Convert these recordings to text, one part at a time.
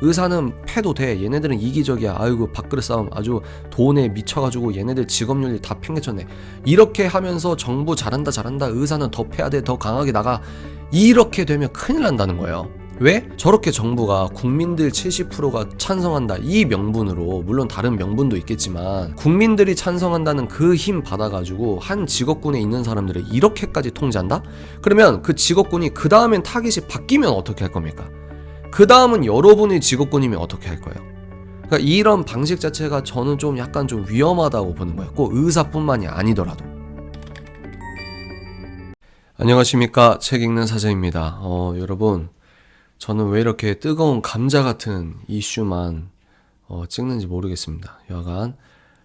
의사는 패도 돼. 얘네들은 이기적이야. 아이고 밥그릇 싸움 아주 돈에 미쳐가지고 얘네들 직업윤리 다 팽개쳤네. 이렇게 하면서 정부 잘한다 잘한다 의사는 더 패야 돼. 더 강하게 나가. 이렇게 되면 큰일 난다는 거예요. 왜? 저렇게 정부가 국민들 70%가 찬성한다 이 명분으로 물론 다른 명분도 있겠지만 국민들이 찬성한다는 그 힘 받아가지고 한 직업군에 있는 사람들을 이렇게까지 통제한다? 그러면 그 직업군이 그 다음엔 타깃이 바뀌면 어떻게 할 겁니까? 그 다음은 여러분이 직업군이면 어떻게 할 거예요? 그러니까 이런 방식 자체가 저는 좀 약간 좀 위험하다고 보는. 꼭 의사뿐만이 아니더라도. 안녕하십니까 책 읽는 사자입니다. 어, 여러분 저는 왜 이렇게 뜨거운 감자 같은 이슈만 어, 찍는지 모르겠습니다. 여하간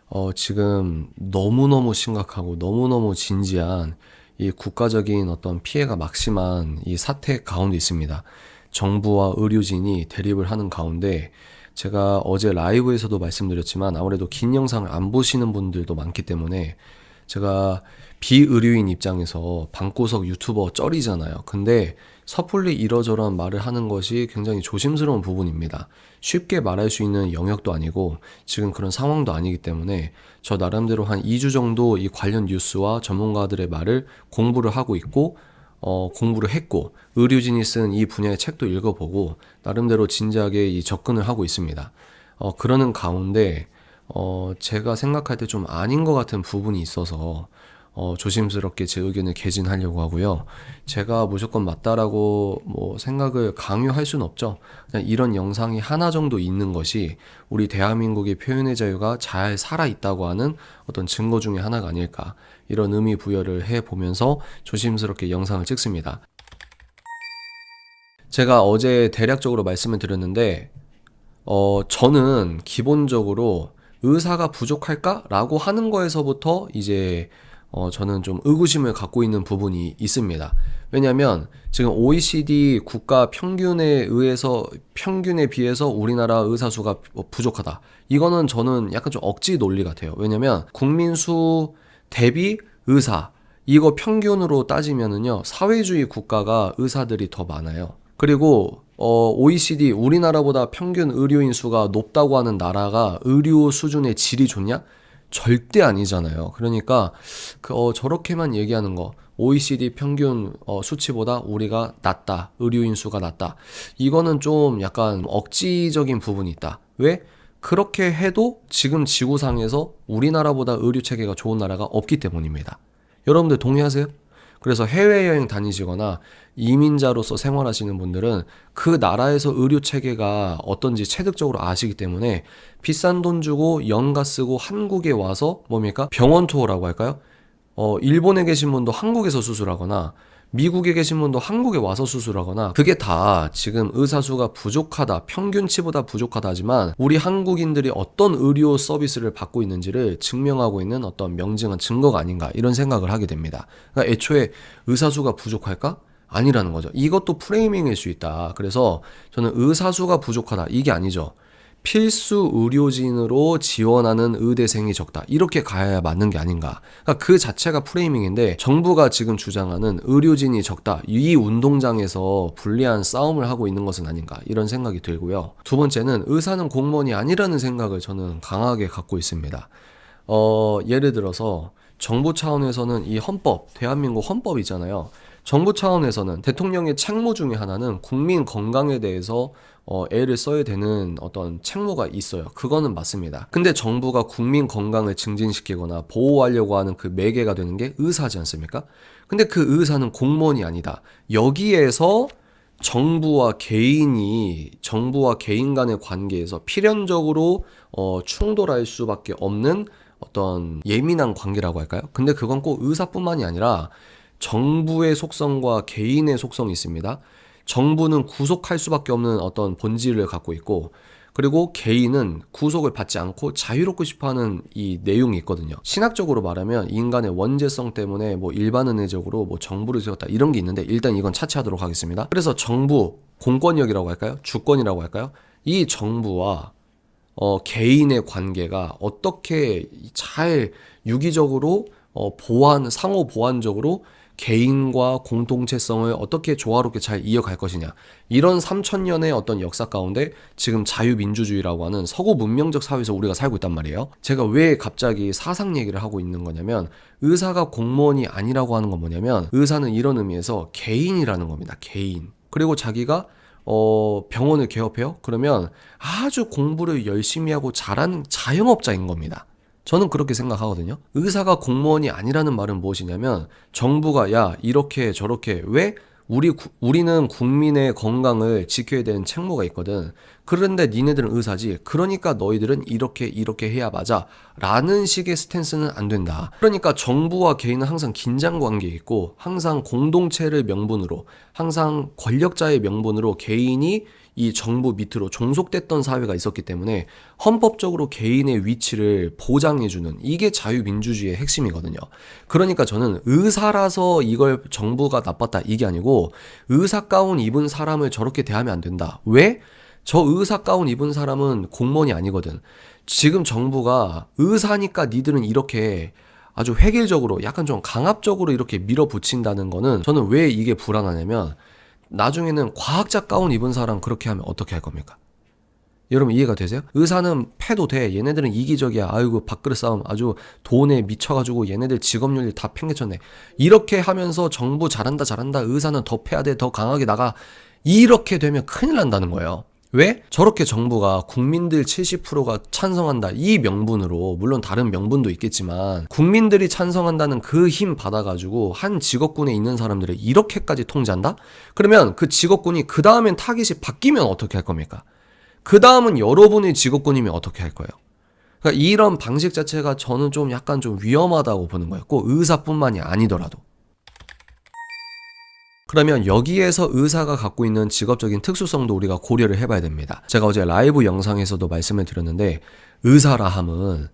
어, 지금 너무너무 심각하고 너무너무 진지한 이 국가적인 어떤 피해가 막심한 이 사태 가운데 있습니다. 정부와 의료진이 대립을 하는 가운데 제가 어제 라이브에서도 말씀드렸지만 아무래도 긴 영상을 안 보시는 분들도 많기 때문에 제가 비의료인 입장에서 방구석 유튜버 쩔이잖아요. 근데 섣불리 이러저런 말을 하는 것이 굉장히 조심스러운 부분입니다. 쉽게 말할 수 있는 영역도 아니고 지금 그런 상황도 아니기 때문에 저 나름대로 한 2주 정도 이 관련 뉴스와 전문가들의 말을 공부를 하고 있고 어, 공부를 했고 의료진이 쓴 이 분야의 책도 읽어보고 나름대로 진지하게 이 접근을 하고 있습니다. 어, 그러는 가운데 어, 제가 생각할 때 좀 아닌 것 같은 부분이 있어서 어, 조심스럽게 제 의견을 개진하려고 하고요. 제가 무조건 맞다라고 뭐 생각을 강요할 수는 없죠. 그냥 이런 영상이 하나 정도 있는 것이 우리 대한민국의 표현의 자유가 잘 살아 있다고 하는 어떤 증거 중에 하나가 아닐까. 이런 의미 부여를 해 보면서 조심스럽게 영상을 찍습니다. 제가 어제 대략적으로 말씀을 드렸는데, 어, 저는 기본적으로 의사가 부족할까 라고 하는 거에서부터 이제 어, 저는 좀 의구심을 갖고 있는 부분이 있습니다. 왜냐하면 지금 OECD 국가 평균에 의해서 평균에 비해서 우리나라 의사 수가 부족하다. 이거는 저는 약간 좀 억지 논리 같아요. 왜냐면 국민 수 대비 의사 이거 평균으로 따지면은요 사회주의 국가가 의사들이 더 많아요. 그리고 어, OECD 우리나라보다 평균 의료인 수가 높다고 하는 나라가 의료 수준의 질이 좋냐? 절대 아니잖아요. 그러니까 그 어, 저렇게만 얘기하는 거 OECD 평균 어, 수치보다 우리가 낮다. 의료인 수가 낮다. 이거는 좀 약간 억지적인 부분이 있다. 왜? 그렇게 해도 지금 지구상에서 우리나라보다 의료 체계가 좋은 나라가 없기 때문입니다. 여러분들 동의하세요? 그래서 해외여행 다니시거나 이민자로서 생활하시는 분들은 그 나라에서 의료 체계가 어떤지 체득적으로 아시기 때문에 비싼 돈 주고 연가 쓰고 한국에 와서 뭡니까? 병원 투어라고 할까요? 어, 일본에 계신 분도 한국에서 수술하거나 미국에 계신 분도 한국에 와서 수술하거나 그게 다 지금 의사 수가 부족하다 평균치보다 부족하다 하지만 우리 한국인들이 어떤 의료 서비스를 받고 있는지를 증명하고 있는 어떤 명징한 증거가 아닌가 이런 생각을 하게 됩니다. 그러니까 애초에 의사 수가 부족할까? 아니라는 거죠. 이것도 프레이밍일 수 있다. 그래서 저는 의사 수가 부족하다 이게 아니죠. 필수 의료진으로 지원하는 의대생이 적다. 이렇게 가야 맞는 게 아닌가. 그러니까 그 자체가 프레이밍인데 정부가 지금 주장하는 의료진이 적다. 이 운동장에서 불리한 싸움을 하고 있는 것은 아닌가. 이런 생각이 들고요. 두 번째는 의사는 공무원이 아니라는 생각을 저는 강하게 갖고 있습니다. 어, 예를 들어서 정부 차원에서는 이 헌법, 대한민국 헌법이잖아요. 정부 차원에서는 대통령의 책무 중에 하나는 국민 건강에 대해서 어, 애를 써야 되는 어떤 책무가 있어요. 그거는 맞습니다. 근데 정부가 국민 건강을 증진시키거나 보호하려고 하는 그 매개가 되는 게 의사지 않습니까? 근데 그 의사는 공무원이 아니다. 여기에서 정부와 개인이 정부와 개인 간의 관계에서 필연적으로 어, 충돌할 수밖에 없는 어떤 예민한 관계라고 할까요? 근데 그건 꼭 의사뿐만이 아니라 정부의 속성과 개인의 속성이 있습니다. 정부는 구속할 수밖에 없는 어떤 본질을 갖고 있고 그리고 개인은 구속을 받지 않고 자유롭고 싶어하는 이 내용이 있거든요. 신학적으로 말하면 인간의 원죄성 때문에 뭐 일반은혜적으로 뭐 정부를 세웠다 이런 게 있는데 일단 이건 차치하도록 하겠습니다. 그래서 정부 공권력이라고 할까요? 주권이라고 할까요? 이 정부와 어, 개인의 관계가 어떻게 잘 유기적으로 어, 보완 상호 보완적으로 개인과 공동체성을 어떻게 조화롭게 잘 이어갈 것이냐. 이런 3천년의 어떤 역사 가운데 지금 자유민주주의라고 하는 서구 문명적 사회에서 우리가 살고 있단 말이에요. 제가 왜 갑자기 사상 얘기를 하고 있는 거냐면 의사가 공무원이 아니라고 하는 건 뭐냐면 의사는 이런 의미에서 개인이라는 겁니다. 개인. 그리고 자기가 어, 병원을 개업해요? 그러면 아주 공부를 열심히 하고 잘하는 자영업자인 겁니다. 저는 그렇게 생각하거든요. 의사가 공무원이 아니라는 말은 무엇이냐면 정부가 야 이렇게 저렇게 왜 우리 구- 우리는 국민의 건강을 지켜야 되는 책무가 있거든. 그런데 니네들은 의사지. 그러니까 너희들은 이렇게 이렇게 해야 맞아. 라는 식의 스탠스는 안 된다. 그러니까 정부와 개인은 항상 긴장 관계에 있고 항상 공동체를 명분으로 항상 권력자의 명분으로 개인이 이 정부 밑으로 종속됐던 사회가 있었기 때문에 헌법적으로 개인의 위치를 보장해주는 이게 자유민주주의의 핵심이거든요. 그러니까 저는 의사라서 이걸 정부가 나빴다 이게 아니고 의사 가운 입은 사람을 저렇게 대하면 안 된다. 왜? 저 의사 가운 입은 사람은 공무원이 아니거든. 지금 정부가 의사니까 니들은 이렇게 아주 획일적으로 약간 좀 강압적으로 이렇게 밀어붙인다는 거는 저는 왜 이게 불안하냐면 나중에는 과학자 가운 입은 사람 그렇게 하면 어떻게 할 겁니까? 여러분 이해가 되세요? 의사는 패도 돼. 얘네들은 이기적이야. 아이고 밥그릇 싸움 아주 돈에 미쳐가지고 얘네들 직업윤리 다 팽개쳤네. 이렇게 하면서 정부 잘한다 잘한다 의사는 더 패야 돼. 더 강하게 나가. 이렇게 되면 큰일 난다는 거예요. 왜? 저렇게 정부가 국민들 70%가 찬성한다 이 명분으로 물론 다른 명분도 있겠지만 국민들이 찬성한다는 그 힘 받아가지고 한 직업군에 있는 사람들을 이렇게까지 통제한다? 그러면 그 직업군이 그 다음엔 타깃이 바뀌면 어떻게 할 겁니까? 그 다음은 여러분의 직업군이면 어떻게 할 거예요? 그러니까 이런 방식 자체가 저는 좀 약간 좀 위험하다고 보는. 꼭 의사뿐만이 아니더라도. 그러면 여기에서 의사가 갖고 있는 직업적인 특수성도 우리가 고려를 해봐야 됩니다. 제가 어제 라이브 영상에서도 말씀을 드렸는데 의사라 함은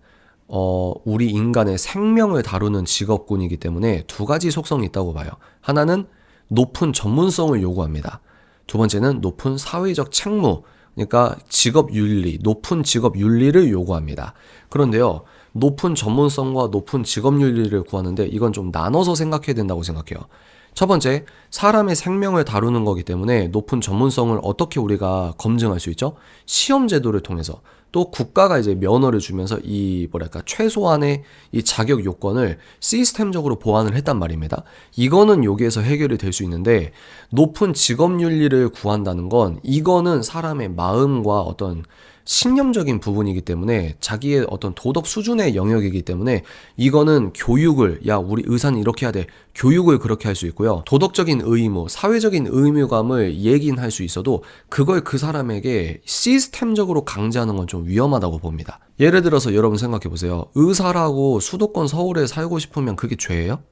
어, 우리 인간의 생명을 다루는 직업군이기 때문에 두 가지 속성이 있다고 봐요. 하나는 높은 전문성을 요구합니다. 두 번째는 높은 사회적 책무, 그러니까 직업 윤리, 높은 직업 윤리를 요구합니다. 그런데요, 높은 전문성과 높은 직업 윤리를 구하는데 이건 좀 나눠서 생각해야 된다고 생각해요. 첫 번째, 사람의 생명을 다루는 거기 때문에 높은 전문성을 어떻게 우리가 검증할 수 있죠? 시험 제도를 통해서 또 국가가 이제 면허를 주면서 이 뭐랄까 최소한의 이 자격 요건을 시스템적으로 보완을 했단 말입니다. 이거는 여기에서 해결이 될 수 있는데 높은 직업 윤리를 구한다는 건 이거는 사람의 마음과 어떤 신념적인 부분이기 때문에 자기의 어떤 도덕 수준의 영역이기 때문에 이거는 교육을 야 우리 의사는 이렇게 해야 돼. 교육을 그렇게 할 수 있고요. 도덕적인 의무 사회적인 의무감을 얘기는 할 수 있어도 그걸 그 사람에게 시스템적으로 강제하는 건 좀 위험하다고 봅니다. 예를 들어서 여러분 생각해 보세요. 의사라고 수도권 서울에 살고 싶으면 그게 죄예요?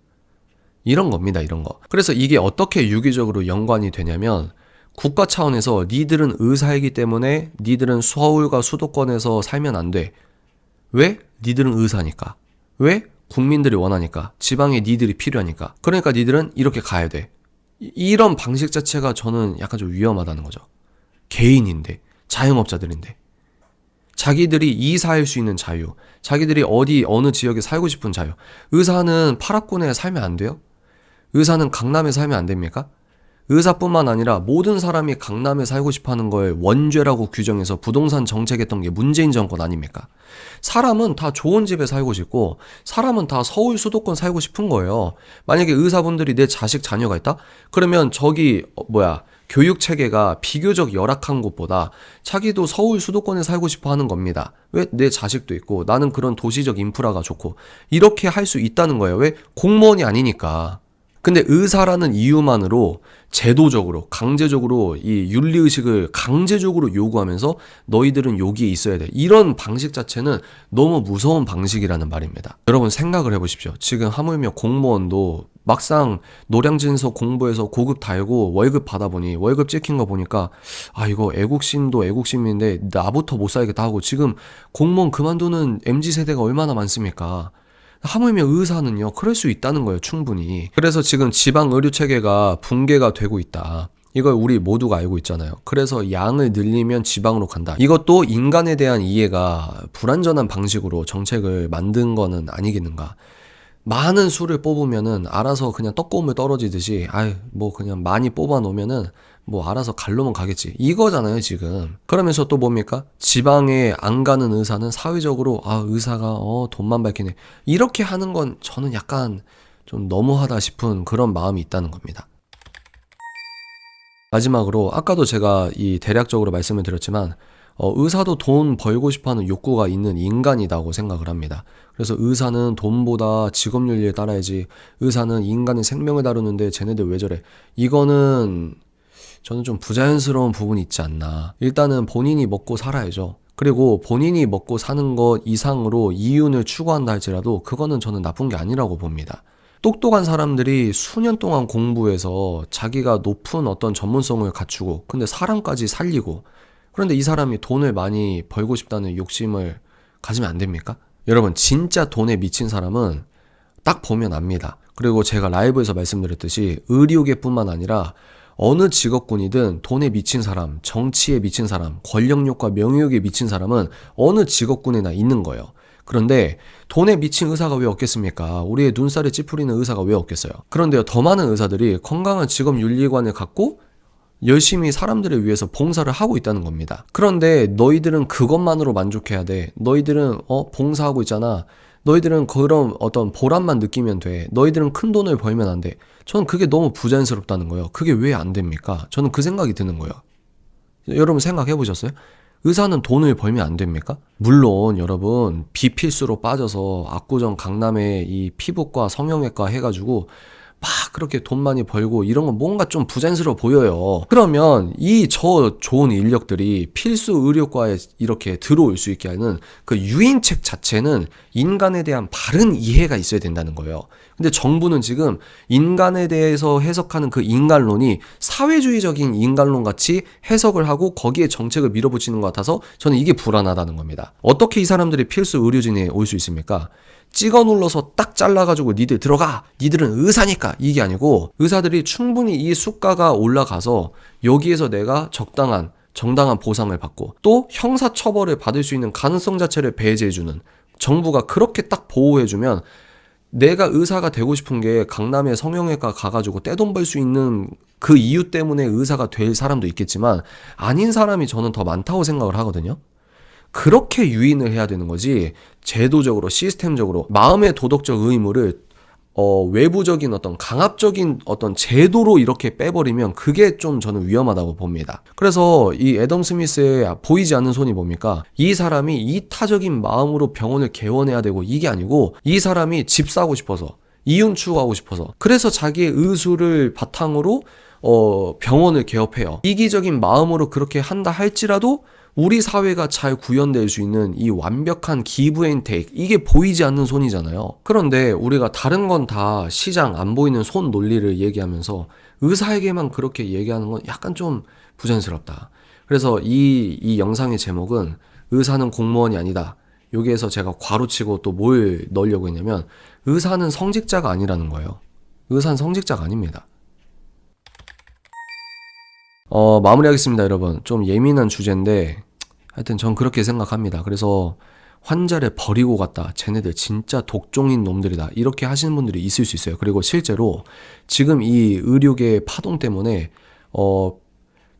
이런 겁니다 이런 거. 그래서 이게 어떻게 유기적으로 연관이 되냐면 국가 차원에서 니들은 의사이기 때문에 니들은 서울과 수도권에서 살면 안 돼. 왜? 니들은 의사니까. 왜? 국민들이 원하니까. 지방에 니들이 필요하니까. 그러니까 니들은 이렇게 가야 돼. 이- 이런 방식 자체가 저는 약간 좀 위험하다는 거죠. 개인인데, 자영업자들인데. 자기들이 이사할 수 있는 자유, 자기들이 어디 어느 지역에 살고 싶은 자유. 의사는 파락군에 살면 안 돼요? 의사는 강남에 살면 안 됩니까? 의사뿐만 아니라 모든 사람이 강남에 살고 싶어 하는 걸 원죄라고 규정해서 부동산 정책했던 게 문재인 정권 아닙니까? 사람은 다 좋은 집에 살고 싶고, 사람은 다 서울 수도권 살고 싶은 거예요. 만약에 의사분들이 내 자식 자녀가 있다? 그러면 저기, 어, 뭐야, 교육 체계가 비교적 열악한 곳보다 자기도 서울 수도권에 살고 싶어 하는 겁니다. 왜? 내 자식도 있고, 나는 그런 도시적 인프라가 좋고, 이렇게 할 수 있다는 거예요. 왜? 공무원이 아니니까. 근데 의사라는 이유만으로 제도적으로 강제적으로 이 윤리 의식을 강제적으로 요구하면서 너희들은 여기에 있어야 돼. 이런 방식 자체는 너무 무서운 방식이라는 말입니다. 여러분 생각을 해 보십시오. 지금 하물며 공무원도 막상 노량진에서 공부해서 고급 달고 월급 받아보니 월급 찍힌 거 보니까 아 이거 애국심도 애국심인데 나부터 못 살겠다 하고 지금 공무원 그만두는 MZ 세대가 얼마나 많습니까? 하물며 의사는요, 그럴 수 있다는 거예요, 충분히. 그래서 지금 지방 의료 체계가 붕괴가 되고 있다. 이걸 우리 모두가 알고 있잖아요. 그래서 양을 늘리면 지방으로 간다. 이것도 인간에 대한 이해가 불완전한 방식으로 정책을 만든 거는 아니겠는가. 많은 수를 뽑으면은 알아서 그냥 떡고물 떨어지듯이 아유 뭐 그냥 많이 뽑아 놓으면은 뭐 알아서 갈로면 가겠지. 이거잖아요 지금. 그러면서 또 뭡니까? 지방에 안 가는 의사는 사회적으로 아 의사가 어 돈만 밝히네. 이렇게 하는 건 저는 약간 좀 너무하다 싶은 그런 마음이 있다는 겁니다. 마지막으로 아까도 제가 이 대략적으로 말씀을 드렸지만 어, 의사도 돈 벌고 싶어 하는 욕구가 있는 인간이라고 생각을 합니다. 그래서 의사는 돈보다 직업 윤리에 따라야지. 의사는 인간의 생명을 다루는데 쟤네들 왜 저래? 이거는 저는 좀 부자연스러운 부분이 있지 않나. 일단은 본인이 먹고 살아야죠. 그리고 본인이 먹고 사는 것 이상으로 이윤을 추구한다 할지라도 그거는 저는 나쁜 게 아니라고 봅니다. 똑똑한 사람들이 수년 동안 공부해서 자기가 높은 어떤 전문성을 갖추고 근데 사람까지 살리고 그런데 이 사람이 돈을 많이 벌고 싶다는 욕심을 가지면 안 됩니까? 여러분 진짜 돈에 미친 사람은 딱 보면 압니다. 그리고 제가 라이브에서 말씀드렸듯이 의료계뿐만 아니라 어느 직업군이든 돈에 미친 사람, 정치에 미친 사람, 권력욕과 명예욕에 미친 사람은 어느 직업군에나 있는 거예요. 그런데 돈에 미친 의사가 왜 없겠습니까? 우리의 눈살에 찌푸리는 의사가 왜 없겠어요? 그런데요, 더 많은 의사들이 건강한 직업 윤리관을 갖고 열심히 사람들을 위해서 봉사를 하고 있다는 겁니다. 그런데 너희들은 그것만으로 만족해야 돼. 너희들은 어 봉사하고 있잖아. 너희들은 그런 어떤 보람만 느끼면 돼. 너희들은 큰 돈을 벌면 안 돼. 저는 그게 너무 부자연스럽다는 거예요. 그게 왜 안 됩니까? 저는 그 생각이 드는 거예요. 여러분 생각해 보셨어요? 의사는 돈을 벌면 안 됩니까? 물론 여러분 비필수로 빠져서 압구정 강남에 이 피부과 성형외과 해가지고 막 그렇게 돈 많이 벌고 이런 건 뭔가 좀 부자연스러워 보여요. 그러면 이 저 좋은 인력들이 필수 의료과에 이렇게 들어올 수 있게 하는 그 유인책 자체는 인간에 대한 바른 이해가 있어야 된다는 거예요. 근데 정부는 지금 인간에 대해서 해석하는 그 인간론이 사회주의적인 인간론 같이 해석을 하고 거기에 정책을 밀어붙이는 것 같아서 저는 이게 불안하다는 겁니다. 어떻게 이 사람들이 필수 의료진에 올 수 있습니까? 찍어 눌러서 딱 잘라가지고 니들 들어가! 니들은 의사니까! 이게 아니고 의사들이 충분히 이 수가가 올라가서 여기에서 내가 적당한 정당한 보상을 받고 또 형사 처벌을 받을 수 있는 가능성 자체를 배제해주는 정부가 그렇게 딱 보호해주면 내가 의사가 되고 싶은 게 강남에 성형외과 가가지고 떼돈 벌 수 있는 그 이유 때문에 의사가 될 사람도 있겠지만 아닌 사람이 저는 더 많다고 생각을 하거든요. 그렇게 유인을 해야 되는 거지 제도적으로 시스템적으로 마음의 도덕적 의무를 어, 외부적인 어떤 강압적인 어떤 제도로 이렇게 빼버리면 그게 좀 저는 위험하다고 봅니다. 그래서 이 애덤 스미스의 보이지 않는 손이 뭡니까? 이 사람이 이타적인 마음으로 병원을 개원해야 되고 이게 아니고 이 사람이 집 사고 싶어서 이윤 추구하고 싶어서 그래서 자기의 의술을 바탕으로 어, 병원을 개업해요. 이기적인 마음으로 그렇게 한다 할지라도 우리 사회가 잘 구현될 수 있는 이 완벽한 기브 앤 테이크 이게 보이지 않는 손이잖아요. 그런데 우리가 다른 건 다 시장 안 보이는 손 논리를 얘기하면서 의사에게만 그렇게 얘기하는 건 약간 좀 부자연스럽다. 그래서 이, 이 영상의 제목은 의사는 공무원이 아니다. 여기에서 제가 괄호치고 또 뭘 넣으려고 했냐면 의사는 성직자가 아니라는 거예요. 의사는 성직자가 아닙니다. 어, 마무리하겠습니다, 여러분. 좀 예민한 주제인데 하여튼 전 그렇게 생각합니다. 그래서 환자를 버리고 갔다. 쟤네들 진짜 독종인 놈들이다. 이렇게 하시는 분들이 있을 수 있어요. 그리고 실제로 지금 이 의료계 파동 때문에 어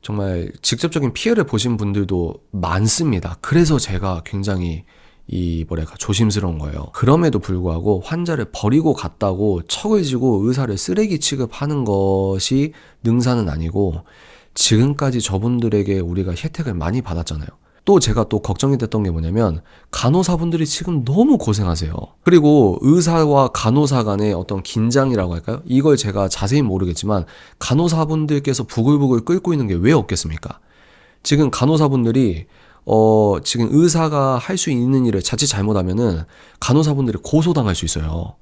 정말 직접적인 피해를 보신 분들도 많습니다. 그래서 제가 굉장히 이 뭐랄까 조심스러운 거예요. 그럼에도 불구하고 환자를 버리고 갔다고 척을 지고 의사를 쓰레기 취급하는 것이 능사는 아니고 지금까지 저분들에게 우리가 혜택을 많이 받았잖아요. 또 제가 또 걱정이 됐던 게 뭐냐면 간호사분들이 지금 너무 고생하세요. 그리고 의사와 간호사 간의 어떤 긴장이라고 할까요? 이걸 제가 자세히 모르겠지만 간호사분들께서 부글부글 끓고 있는 게 왜 없겠습니까? 지금 간호사분들이 어 지금 의사가 할 수 있는 일을 자칫 잘못하면은 간호사분들이 고소당할 수 있어요.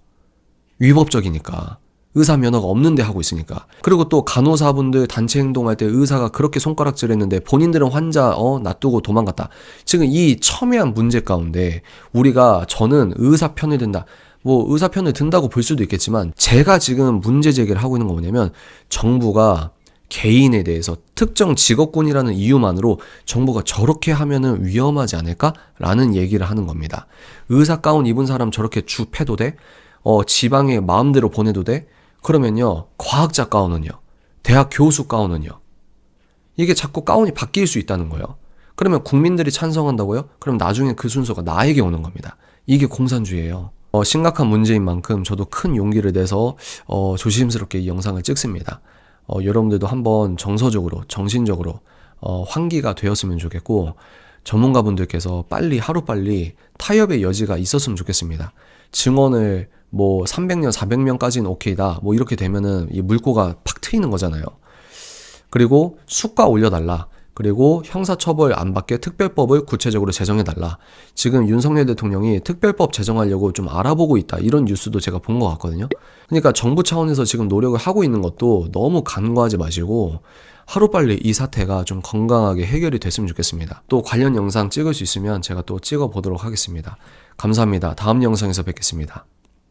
위법적이니까. 의사 면허가 없는데 하고 있으니까. 그리고 또 간호사분들 단체 행동할 때 의사가 그렇게 손가락질 했는데 본인들은 환자 어 놔두고 도망갔다. 지금 이 첨예한 문제 가운데 우리가 저는 의사 편을 든다. 뭐 의사 편을 든다고 볼 수도 있겠지만 제가 지금 문제 제기를 하고 있는 거 뭐냐면 정부가 개인에 대해서 특정 직업군이라는 이유만으로 정부가 저렇게 하면은 위험하지 않을까라는 얘기를 하는 겁니다. 의사 가운 입은 사람 저렇게 주 패도 돼? 어, 지방에 마음대로 보내도 돼? 그러면요, 과학자 가운은요, 대학 교수 가운은요, 이게 자꾸 가운이 바뀔 수 있다는 거예요. 그러면 국민들이 찬성한다고요? 그럼 나중에 그 순서가 나에게 오는 겁니다. 이게 공산주의예요. 어, 심각한 문제인 만큼 저도 큰 용기를 내서 어, 조심스럽게 이 영상을 찍습니다. 어, 여러분들도 한번 정서적으로, 정신적으로 어, 환기가 되었으면 좋겠고 전문가분들께서 빨리 하루빨리 타협의 여지가 있었으면 좋겠습니다. 증언을 뭐 300년, 400명까지는 오케이다. 뭐 이렇게 되면은 이 물꼬가 팍 트이는 거잖아요. 그리고 수가 올려달라. 그리고 형사처벌 안 받게 특별법을 구체적으로 제정해달라. 지금 윤석열 대통령이 특별법 제정하려고 좀 알아보고 있다. 이런 뉴스도 제가 본 것 같거든요. 그러니까 정부 차원에서 지금 노력을 하고 있는 것도 너무 간과하지 마시고 하루빨리 이 사태가 좀 건강하게 해결이 됐으면 좋겠습니다. 또 관련 영상 찍을 수 있으면 제가 또 찍어 보도록 하겠습니다. 감사합니다. 다음 영상에서 뵙겠습니다.